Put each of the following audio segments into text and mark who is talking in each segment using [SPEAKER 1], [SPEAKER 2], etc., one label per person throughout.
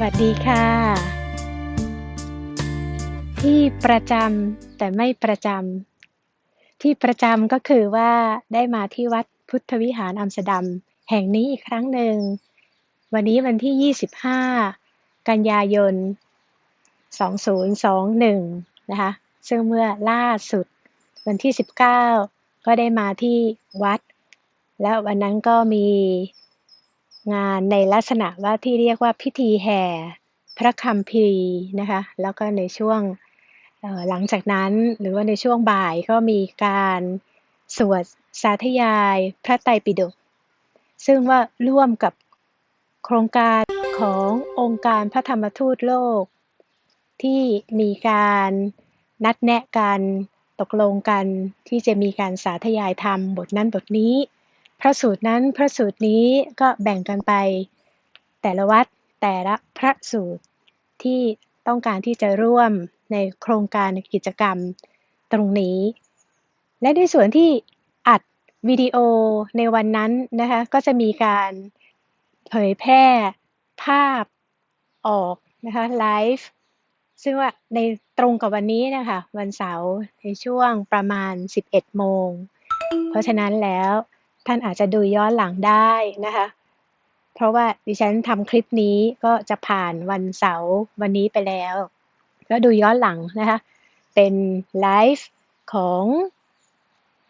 [SPEAKER 1] สวัสดีค่ะ ที่ประจำแต่ไม่ประจำที่ประจำก็คือว่าได้มาที่วัดพุทธวิหารอัมสเตอร์ดัมแห่งนี้อีกครั้งหนึ่ง วันนี้วันที่ 25 กันยายน 2021 นะคะ ซึ่งเมื่อล่าสุดวันที่ 19 ก็ได้มาที่วัด แล้ววันนั้นก็มี งานในลักษณะว่าที่เรียกว่าพิธีแห่พระคัมภีนะคะแล้วก็ในช่วงหลังจากนั้นหรือว่าในช่วงบ่ายก็มีการสวดสาธยายพระไตรปิฎกซึ่งว่าร่วมกับโครงการขององค์การพระธรรมทูตโลก ที่มีการนัดแนะกันตกลงกันที่จะมีการสาธยายธรรมบทนั้นบทนี้ พระสูตรนั้นพระสูตรนี้ก็แบ่งกันไป แต่ละวัดแต่ละพระสูตรที่ต้องการที่จะร่วมในโครงการกิจกรรมตรงนี้ และในส่วนที่อัดวิดีโอในวันนั้นนะคะก็จะมีการเผยแพร่ภาพออกนะคะไลฟ์ซึ่งว่าในตรงกับวันนี้นะคะวันเสาร์ในช่วงประมาณ 11 โมง เพราะฉะนั้นแล้ว ท่านอาจจะดูย้อนหลังได้นะคะ เพราะว่าดิฉันทำคลิปนี้ก็จะผ่านวันเสาร์วันนี้ไปแล้ว ก็ดูย้อนหลังนะคะ เป็นไลฟ์ของ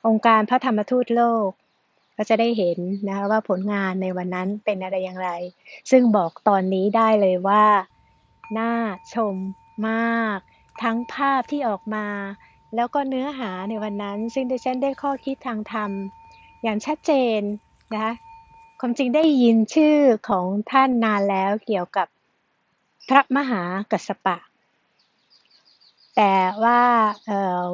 [SPEAKER 1] องค์การพระธรรมทูตโลก ก็จะได้เห็นนะคะว่าผลงานในวันนั้นเป็นอะไรอย่างไร ซึ่งบอกตอนนี้ได้เลยว่า น่าชมมาก ทั้งภาพที่ออกมา แล้วก็เนื้อหาในวันนั้น ซึ่งดิฉันได้ข้อคิดทางธรรม อย่างชัดเจนนะคะความจริงได้ยินชื่อของท่านนานแล้วเกี่ยวกับพระมหากัสสปะ แต่ว่า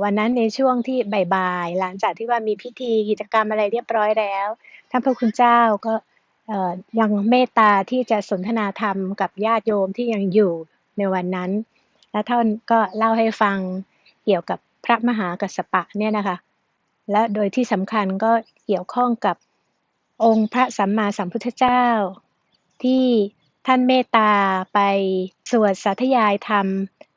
[SPEAKER 1] วันนั้นในช่วงที่บ่ายๆหลังจากที่ว่ามีพิธีกิจกรรมอะไรเรียบร้อยแล้วท่านพระคุณเจ้าก็ยังเมตตาที่จะสนทนาธรรมกับญาติโยมที่ยังอยู่ในวันนั้น และท่านก็เล่าให้ฟังเกี่ยวกับพระมหากัสสปะเนี่ยนะคะ และโดยที่สำคัญก็เกี่ยวข้องกับองค์พระสัมมาสัมพุทธเจ้า ที่ท่านเมตตาไปสวดสาธยายธรรม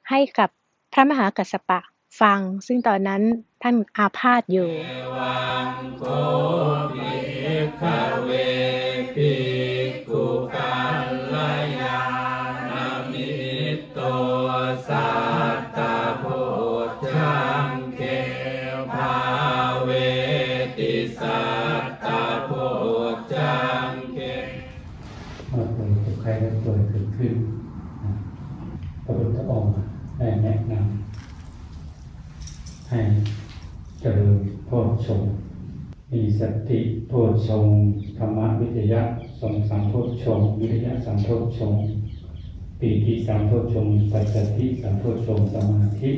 [SPEAKER 1] ให้กับพระมหากัสสปะฟัง ซึ่งตอนนั้นท่านอาพาธอยู่
[SPEAKER 2] ขึ้นพระพุทธองค์ได้แนะนำให้เจริญโพชงมีสติโพชงธรรมวิทยาสองสามโพชงวิทยาสามโพชงปีติสามโพชงปัจจติสามโพชงสมาธิ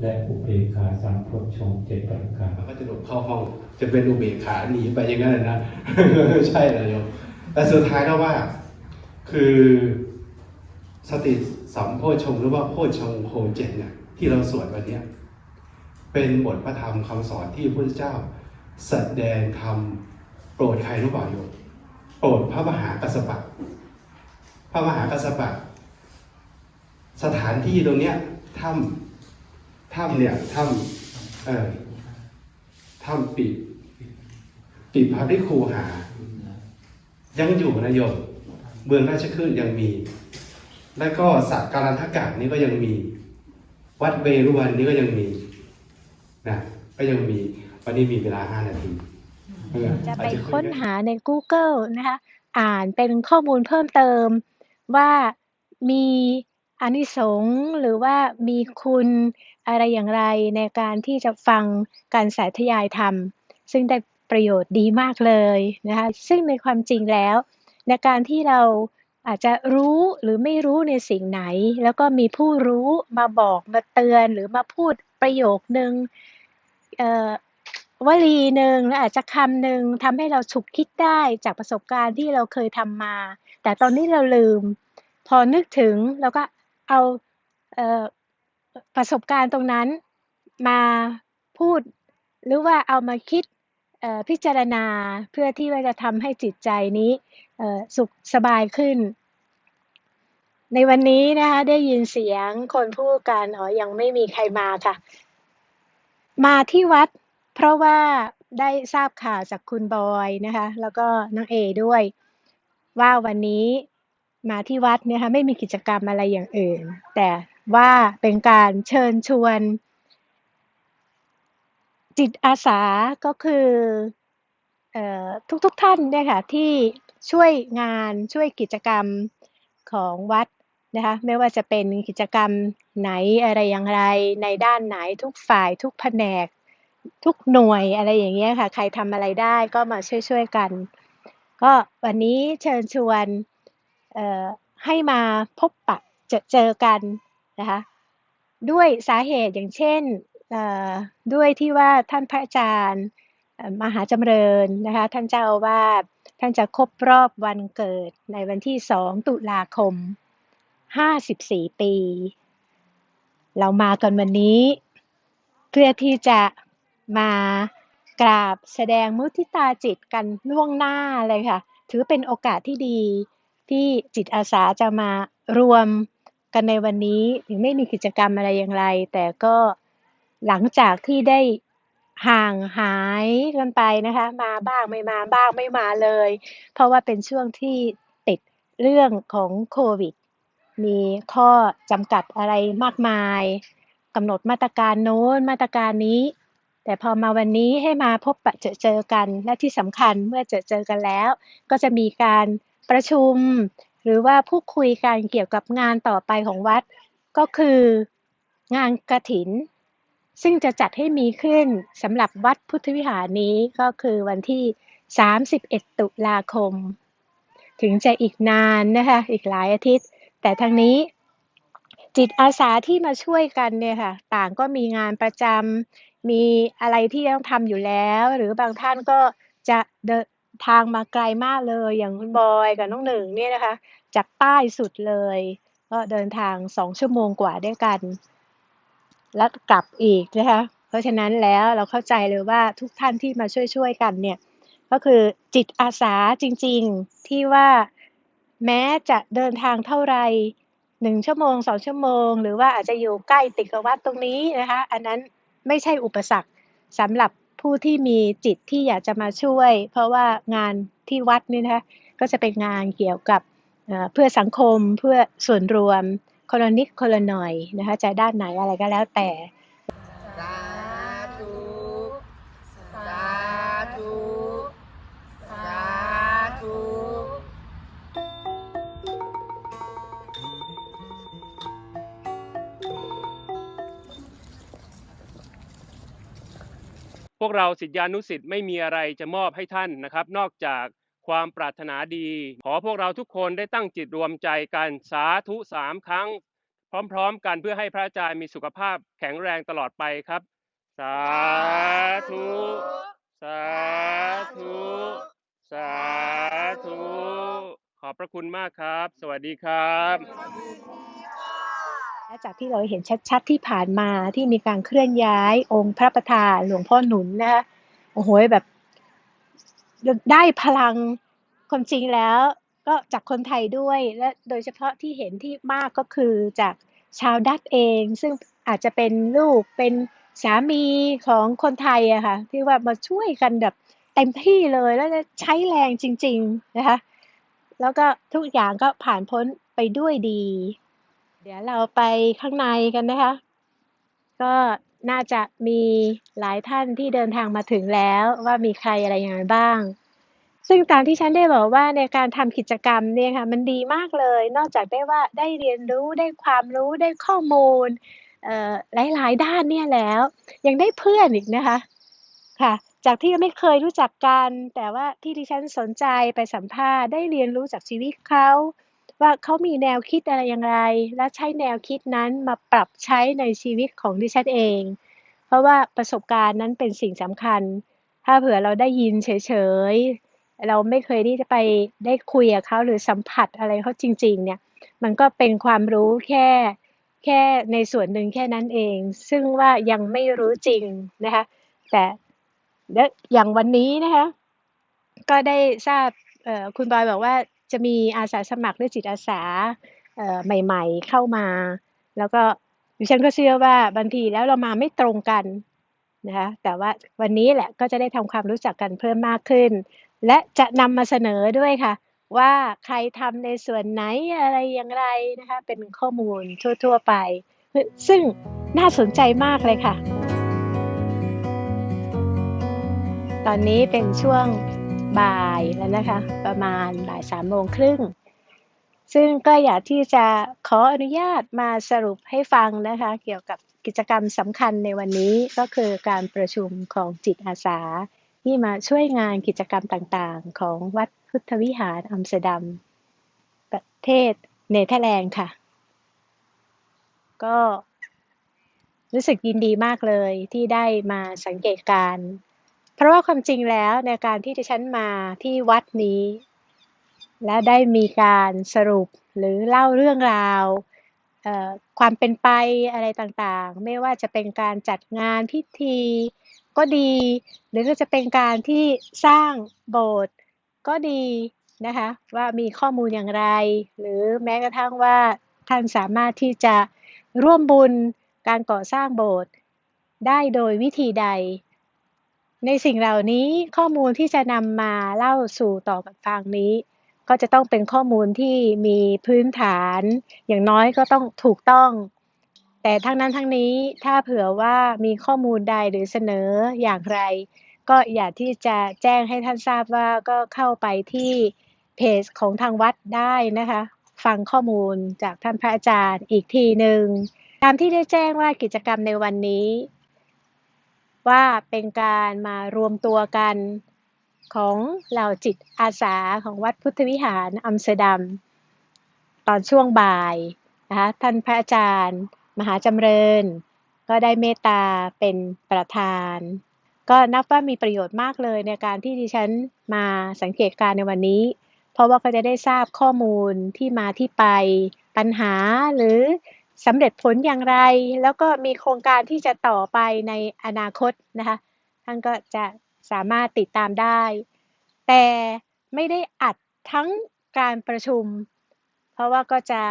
[SPEAKER 2] และอุเบกขาสามโพชงเจ็ดประการ
[SPEAKER 3] ก็จะหลบเข้าห้องจะเป็นอุเบกขาหนีไปอย่างนั้นนะ ใช่เลยโยมแต่สุดท้ายแล้วว่า คือสติสัมโพชงหรือว่าโพชงโคเจนเนี่ยที่เราสวดวันนี้เป็นบทพระธรรมคำสอนที่พระเจ้าแสดงธรรมโปรดใครรู้เปล่าโยมโปรดพระมหากัสสปะพระมหากัสสปะสถานที่ตรงเนี้ยถ้ำถ้ำเนี่ยถ้ำเออถ้ำปิดปิดพาริคูหา ยังอยู่นะโยม เมืองราชคลื่นยังมี แล้วก็สักการันทกาศนี้ก็ยังมี วัดเวรุวันนี้ก็ยังมีนะก็ยังมี วันนี้มีเวลาห้านาที
[SPEAKER 1] จะไปค้นหาใน Google นะคะอ่านเป็นข้อมูลเพิ่มเติมว่ามีอานิสงส์หรือว่ามีคุณอะไรอย่างไรในการที่จะฟังการสาธยายธรรม ซึ่งได้ประโยชน์ดีมากเลยนะคะซึ่งในความจริงแล้ว ในการที่เราอาจจะรู้หรือไม่รู้ในสิ่งไหน แล้วก็มีผู้รู้มาบอกมาเตือนหรือมาพูดประโยคนึงวลีหนึ่งและอาจจะคำหนึ่งทำให้เราฉุกคิดได้จากประสบการณ์ที่เราเคยทำมา แต่ตอนนี้เราลืม พอนึกถึงแล้วก็เอาประสบการณ์ตรงนั้นมาพูด หรือว่าเอามาคิดพิจารณาเพื่อที่ว่าจะทำให้จิตใจนี้ สุขสบายขึ้น ในวันนี้นะคะ ได้ยินเสียงคนพูดกันอ๋อยังไม่มีใครมาค่ะ มาที่วัด เพราะว่าได้ทราบข่าวจากคุณบอยนะคะ แล้วก็น้องเอด้วย ว่าวันนี้มาที่วัดเนี่ยค่ะไม่มีกิจกรรมอะไรอย่างอื่น แต่ว่าเป็นการเชิญชวน จิตอาสาก็คือทุกๆทท่านเนี่ยค่ะที่ ช่วยงานช่วยกิจกรรมของวัดนะคะไม่ว่าจะเป็นกิจกรรมไหนอะไรอย่างไร ในด้านไหนทุกฝ่ายทุกแผนก ทุกหน่วยอะไรอย่างเงี้ยค่ะ ใครทำอะไรได้ก็มาช่วยๆกัน ก็วันนี้เชิญชวนเอ่อให้มาพบปะเจอเจอกันนะคะด้วยสาเหตุอย่างเช่นเอ่อด้วยที่ว่าท่านพระอาจารย์ มหาจำเริญนะคะท่านเจ้าอาวาสท่านจะครบรอบวันเกิดในวันที่ 2 ตุลาคม 54 ปี เรามากันวันนี้ เพื่อที่จะมากราบแสดงมุทิตาจิตกันล่วงหน้าเลยค่ะ ถือเป็นโอกาสที่ดีที่จิตอาสาจะมารวมกันในวันนี้ ถึงไม่มีกิจกรรมอะไรอย่างไร แต่ก็หลังจากที่ได้ ห่างหายกันไปนะคะ มาบ้างไม่มาบ้างไม่มาเลย เพราะว่าเป็นช่วงที่ติดเรื่องของโควิด มีข้อจำกัดอะไรมากมายกำหนดมาตรการโน้นมาตรการนี้ แต่พอมาวันนี้ให้มาพบปะเจอเจอกัน และที่สำคัญเมื่อเจอเจอกันแล้ว ก็จะมีการประชุม หรือว่าพูดคุยกันเกี่ยวกับงานต่อไปของวัด ก็คืองานกระถิน ซึ่งจะจัดให้มีขึ้นสำหรับวัดพุทธวิหารนี้ก็คือวันที่ 31 ตุลาคม ถึงจะอีกนานนะคะ อีกหลายอาทิตย์ แต่ทางนี้จิตอาสาที่มาช่วยกันเนี่ยค่ะ ต่างก็มีงานประจำมีอะไรที่ต้องทำอยู่แล้ว หรือบางท่านก็จะเดินทางมาไกลมากเลย อย่างคุณบอยกับน้องหนึ่งเนี่ยนะคะ จากใต้สุดเลย ก็เดินทางสองชั่วโมงกว่าด้วยกัน แล้วกลับอีกนะคะเพราะฉะนั้นแล้วเราเข้าใจเลยว่าทุกท่านที่มาช่วยๆกันเนี่ยก็คือจิตอาสาจริงๆที่ว่าแม้จะเดินทางเท่าไรหนึ่งชั่วโมงสองชั่วโมง หรือว่าอาจจะอยู่ใกล้ติดกับวัดตรงนี้นะคะอันนั้นไม่ใช่อุปสรรคสำหรับผู้ที่มีจิตที่อยากจะมาช่วย เพราะว่างานที่วัดนี่นะคะก็จะเป็นงานเกี่ยวกับเอ่อเพื่อสังคมเพื่อส่วนรวม คนละนิดคนละหน่อยนะคะจะด้านไหนอะไรก็แล้วแต่
[SPEAKER 4] สาธุสาธุสาธุ
[SPEAKER 5] พวกเราศิษยานุศิษย์ไม่มีอะไรจะมอบให้ท่านนะครับ นอกจาก ความปรารถนาดี ขอพวกเราทุกคนได้ตั้งจิตรวมใจกันสาธุสามครั้ง พร้อมๆ กันเพื่อให้พระอาจารย์มีสุขภาพแข็งแรงตลอดไปครับ สาธุ สาธุ สาธุ ขอบพระคุณมากครับ สวัสดีครับ
[SPEAKER 1] และจากที่เราเห็นชัดๆที่ผ่านมาที่มีการเคลื่อนย้ายองค์พระประธานหลวงพ่อหนุนนะคะโอ้โหแบบ ได้พลังความจริงแล้ว ก็จากคนไทยด้วยและโดยเฉพาะที่เห็นที่มากก็คือจากชาวดัตเอง ซึ่งอาจจะเป็นลูกเป็นสามีของคนไทยอะค่ะที่ว่ามาช่วยกันแบบเต็มที่เลยแล้วใช้แรงจริง ๆนะคะแล้วก็ทุกอย่างก็ผ่านพ้นไปด้วยดี เดี๋ยวเราไปข้างในกันนะคะ ก็ น่าจะมีหลายท่านที่เดินทางมาถึงแล้วว่ามีใครอะไรยังไงบ้าง ซึ่งตามที่ฉันได้บอกว่าในการทำกิจกรรมเนี่ยค่ะมันดีมากเลย นอกจากได้ว่าได้เรียนรู้ได้ความรู้ได้ข้อมูลหลายๆ ด้านเนี่ยแล้ว ยังได้เพื่อนอีกนะคะค่ะ จากที่ไม่เคยรู้จักกัน แต่ว่าที่ดิฉันสนใจไปสัมภาษณ์ได้เรียนรู้จากชีวิตเขา ว่าเขามีแนวคิดอะไรอย่างไร และใช้แนวคิดนั้นมาปรับใช้ในชีวิตของดิฉันเอง เพราะว่าประสบการณ์นั้นเป็นสิ่งสำคัญ ถ้าเผื่อเราได้ยินเฉยๆ เราไม่เคยที่จะไปได้คุยกับเขาหรือสัมผัสอะไรเขาจริง ๆ เนี่ย มันก็เป็นความรู้แค่แค่ในส่วนหนึ่งแค่นั้นเอง ซึ่งว่ายังไม่รู้จริงนะคะ แต่และอย่างวันนี้นะคะ ก็ได้ทราบคุณบอยบอกว่า จะมีอาสาสมัครหรือจิตอาสาใหม่ ๆ เข้ามา แล้วก็ดิฉันก็เชื่อว่าบางทีแล้วเรามาไม่ตรงกันนะคะแต่ว่าวันนี้แหละก็จะได้ทำความรู้จักกันเพิ่มมากขึ้น และจะนำมาเสนอด้วยค่ะ ว่าใครทำในส่วนไหนอะไรอย่างไรนะคะเป็นข้อมูลทั่ว ๆ ไป ซึ่งน่าสนใจมากเลยค่ะ ตอนนี้เป็นช่วง บ่ายแล้วนะคะ ประมาณบ่ายสามโมงครึ่ง ซึ่งก็อยากที่จะขออนุญาตมาสรุปให้ฟังนะคะ เกี่ยวกับกิจกรรมสำคัญในวันนี้ก็คือการประชุมของจิตอาสา ที่มาช่วยงานกิจกรรมต่างๆ ของวัดพุทธวิหารอัมสเตอร์ดัม ประเทศเนเธอร์แลนด์ค่ะ ก็รู้สึกยินดีมากเลยที่ได้มาสังเกตการ เพราะว่าความจริงแล้วในการที่ดิฉันมาที่วัดนี้ และได้มีการสรุปหรือเล่าเรื่องราวความเป็นไปอะไรต่างๆ ไม่ว่าจะเป็นการจัดงานพิธี ก็ดี หรือก็จะเป็นการที่สร้างโบสถ์ก็ดีนะคะว่ามีข้อมูลอย่างไร หรือแม้กระทั่งว่าท่านสามารถที่จะร่วมบุญการก่อสร้างโบสถ์ได้โดยวิธีใด ในสิ่งเหล่านี้ข้อมูลที่จะนำมาเล่าสู่ต่อกันฟังนี้ ก็จะต้องเป็นข้อมูลที่มีพื้นฐาน อย่างน้อยก็ต้องถูกต้อง แต่ทั้งนั้นทั้งนี้ถ้าเผื่อว่ามีข้อมูลใดหรือเสนออย่างไร ก็อยากที่จะแจ้งให้ท่านทราบว่าก็เข้าไปที่เพจของทางวัดได้นะคะ ฟังข้อมูลจากท่านพระอาจารย์อีกทีหนึ่งตามที่ได้แจ้งว่ากิจกรรมในวันนี้ ว่าเป็นการมารวมตัวกันของเหล่าจิตอาสาของวัดพุทธวิหารอัมสเตอร์ดัม ตอนช่วงบ่ายนะคะท่านพระอาจารย์ มหาจำเริญ ก็ได้เมตตาเป็นประธาน ก็นับว่ามีประโยชน์มากเลยในการที่ดิฉันมาสังเกตการณ์ในวันนี้ เพราะว่าก็จะได้ทราบข้อมูลที่มาที่ไปปัญหาหรือ สำเร็จผลอย่างไร แล้วก็มีโครงการที่จะต่อไปในอนาคตนะคะท่านก็จะสามารถติดตามได้ แต่ไม่ได้อัดทั้งการประชุม เพราะว่าก็จะ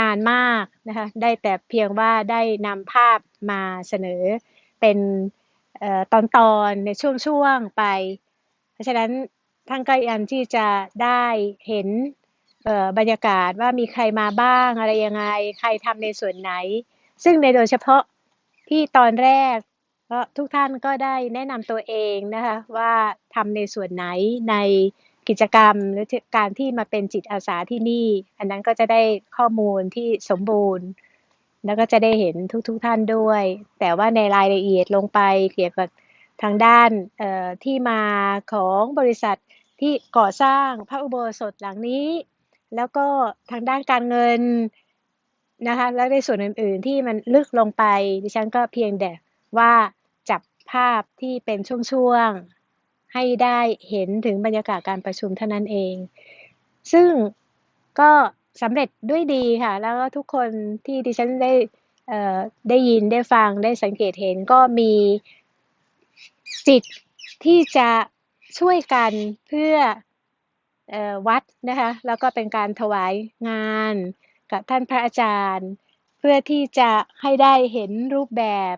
[SPEAKER 1] นานมากนะคะได้แต่เพียงว่าได้นำภาพมาเสนอเป็นเอ่อตอนๆในช่วงๆไป เพราะฉะนั้นท่านก็ยังที่จะได้เห็น บรรยากาศว่ามีใครมาบ้างอะไรยังไง ใครทำในส่วนไหน ซึ่งในโดยเฉพาะที่ตอนแรกก็ทุกท่านก็ได้แนะนำตัวเองนะคะว่าทำในส่วนไหนในกิจกรรมหรือการที่มาเป็นจิตอาสาที่นี่ อันนั้นก็จะได้ข้อมูลที่สมบูรณ์ แล้วก็จะได้เห็นทุกๆทท่านด้วย แต่ว่าในรายละเอียดลงไปเกี่ยวกับทางด้านที่มาของบริษัทที่ก่อสร้างพระอุโบสถหลังนี้ แล้วก็ทางด้านการเงินนะคะ แล้วในส่วนอื่น ๆ ที่มันลึกลงไป ดิฉันก็เพียงแต่ว่าจับภาพที่เป็นช่วง ๆ ให้ได้เห็นถึงบรรยากาศการประชุมเท่านั้นเอง ซึ่งก็สำเร็จด้วยดีค่ะ แล้วก็ทุกคนที่ดิฉันได้ได้ยินได้ฟังได้สังเกตเห็นก็มีจิตที่จะช่วยกันเพื่อ วัดนะคะแล้วก็เป็นการถวายงานกับท่านพระอาจารย์ เพื่อที่จะให้ได้เห็นรูปแบบ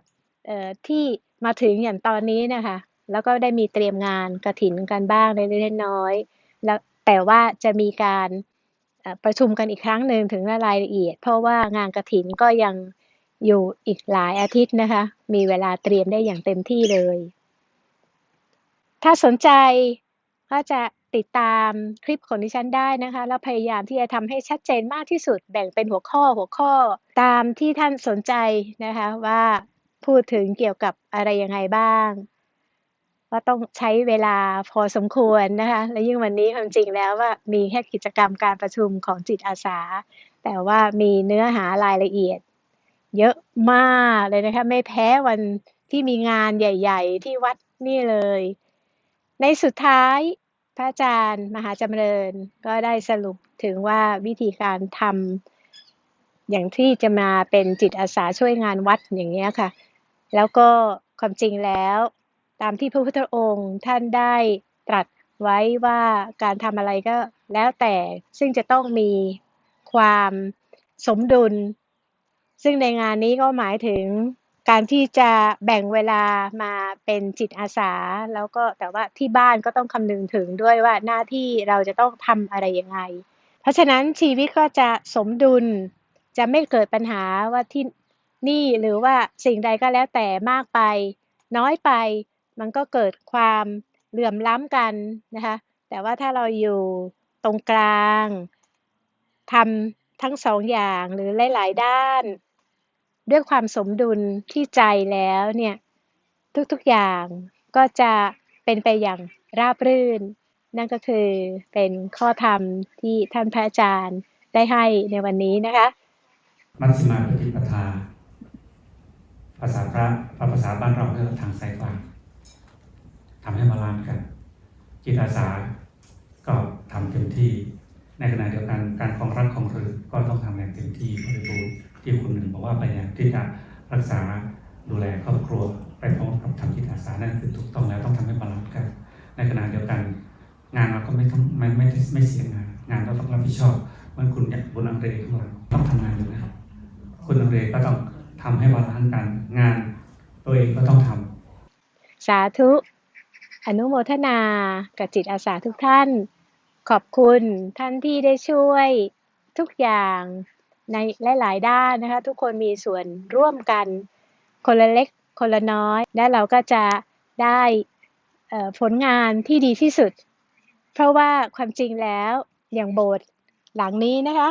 [SPEAKER 1] ที่มาถึงอย่างตอนนี้นะคะแล้วก็ได้มีเตรียมงานกระถินกันบ้างเล็กน้อยแล้วแต่ว่าจะมีการประชุมกันอีกครั้งหนึ่งถึงรายละเอียด เพราะว่างานกระถินก็ยังอยู่อีกหลายอาทิตย์นะคะ มีเวลาเตรียมได้อย่างเต็มที่เลย ถ้าสนใจก็จะ ติดตามคลิปของดิฉันได้นะคะ แล้วพยายามที่จะทำให้ชัดเจนมากที่สุด แบ่งเป็นหัวข้อหัวข้อตามที่ท่านสนใจนะคะว่าพูดถึงเกี่ยวกับอะไรยังไงบ้างก็ต้องใช้เวลาพอสมควรนะคะ และยิ่งวันนี้ความจริงแล้วว่ามีแค่กิจกรรมการประชุมของจิตอาสา แต่ว่ามีเนื้อหารายละเอียด เยอะมากเลยนะคะ ไม่แพ้วันที่มีงานใหญ่ ๆ ที่วัดนี่เลย ในสุดท้าย พระอาจารย์มหาจำเริญก็ได้สรุปถึงว่าวิธีการทำอย่างที่จะมาเป็นจิตอาสาช่วยงานวัดอย่างเงี้ค่ะ แล้วก็ความจริงแล้ว ตามที่พระพุทธองค์ท่านได้ตรัสไว้ว่าการทำอะไรก็แล้วแต่ซึ่งจะต้องมีความสมดุล ซึ่งในงานนี้ก็หมายถึง การที่จะแบ่งเวลามาเป็นจิตอาสา แล้วก็แต่ว่าที่บ้านก็ต้องคำนึงถึงด้วยว่าหน้าที่เราจะต้องทำอะไรยังไง เพราะฉะนั้นชีวิตก็จะสมดุล จะไม่เกิดปัญหาว่าที่นี่หรือว่าสิ่งใดก็แล้วแต่มากไป น้อยไป มันก็เกิดความเหลื่อมล้ำกันนะคะแต่ว่าถ้าเราอยู่ตรงกลางทำทั้งสองอย่างหรือหลาย ๆ ด้าน ด้วยความสมดุลที่ใจแล้วเนี่ยทุกๆอย่างก็จะเป็นไปอย่างราบรื่น นั่นก็คือเป็นข้อธรรมที่ท่านพระอาจารย์ได้ให้ในวันนี้นะคะ
[SPEAKER 2] มัชฌิมาปฏิปทา ภาษาพระภาษาบ้านเราเรียกว่าทางสายกลางทำให้บาลานกัน จิตอาสาก็ทำเต็มที่ ในขณะเดียวกันการของรักของรือก็ต้องทำอย่างเต็มที่บริบูรณ์ ที่คุณหนึ่งบอกว่าพยายามที่จะรักษาดูแลครอบครัวไปพร้อมกับทำจิตอาสานั่นคือถูกต้องแล้วต้องทำให้บาลานซ์กัน ในขณะเดียวกัน งานเราก็ไม่ต้องไม่ไม่ไม่เสียงานงานเราต้องรับผิดชอบเมื่อคุณเนี่ยบุญอังเรของเราต้องทำงานอยู่นะครับคุณอังเรก็ต้องทำให้บาลานซ์กันงานตัวเองก็ต้องทำ
[SPEAKER 1] สาธุ อนุโมทนากับจิตอาสาทุกท่าน ขอบคุณท่านที่ได้ช่วยทุกอย่าง ในหลาย ๆ ด้านนะคะ ทุกคนมีส่วนร่วมกัน คนละเล็กคนละน้อย และเราก็จะได้ผลงานที่ดีที่สุด เพราะว่าความจริงแล้วอย่างโบสถ์หลังนี้นะคะ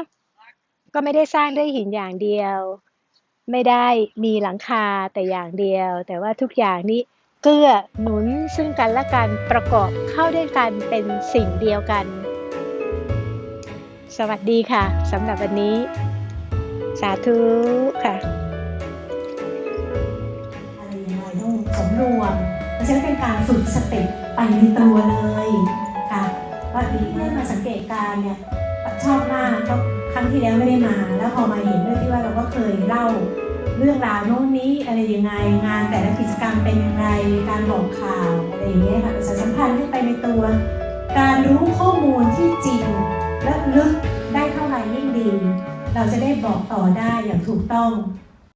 [SPEAKER 1] ก็ไม่ได้สร้างด้วยหินอย่างเดียว ไม่ได้มีหลังคาแต่อย่างเดียว แต่ว่าทุกอย่างนี้เกื้อหนุนซึ่งกันและกันประกอบเข้าด้วยกันเป็นสิ่งเดียวกัน สวัสดีค่ะสำหรับวันนี้าธุค่ะ
[SPEAKER 6] อะไรยังไงต้องสำรวมเพราะฉะนั้นเป็นการฝึกสติไปในตัวเลยค่ะว่าที่ได้มาสังเกตการเนี่ยชอบมากก็ครั้งที่แล้วไม่ได้มา แล้วพอมาเห็นด้วยที่ว่าเราก็เคยเล่าเรื่องราวโน้นนี้อะไรยังไงงานแต่ละกิจกรรมเป็นยังไงการบอกข่าวอะไรอย่างเงี้ยค่ะประชาสัมพันธ์ขึ้ไปในตัว การรู้ข้อมูลที่จริงและลึกได้เท่าไหร่ยิ่งดี เราจะได้บอกต่อได้อย่างถูกต้อง